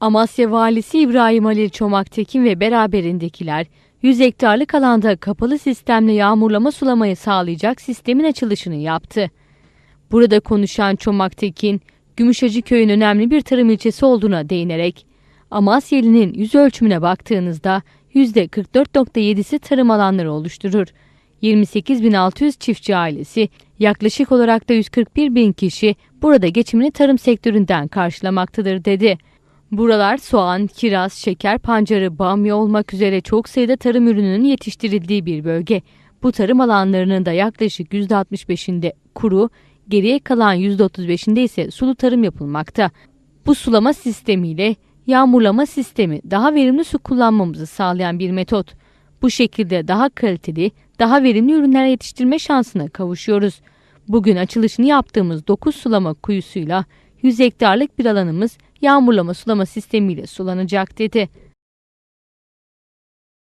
Amasya Valisi İbrahim Halil Çomaktekin ve beraberindekiler 100 hektarlık alanda kapalı sistemle yağmurlama sulamayı sağlayacak sistemin açılışını yaptı. Burada konuşan Çomaktekin, Gümüşhacı köyün önemli bir tarım ilçesi olduğuna değinerek, Amasya ilinin yüz ölçümüne baktığınızda %44.7'si tarım alanları oluşturur. 28.600 çiftçi ailesi, yaklaşık olarak da 141 bin kişi burada geçimini tarım sektöründen karşılamaktadır dedi. Buralar soğan, kiraz, şeker pancarı, bamya olmak üzere çok sayıda tarım ürününün yetiştirildiği bir bölge. Bu tarım alanlarının da yaklaşık %65'inde kuru, geriye kalan %35'inde ise sulu tarım yapılmakta. Bu sulama sistemiyle yağmurlama sistemi daha verimli su kullanmamızı sağlayan bir metot. Bu şekilde daha kaliteli, daha verimli ürünler yetiştirme şansına kavuşuyoruz. Bugün açılışını yaptığımız 9 sulama kuyusuyla 100 hektarlık bir alanımız yağmurlama sulama sistemiyle sulanacak dedi.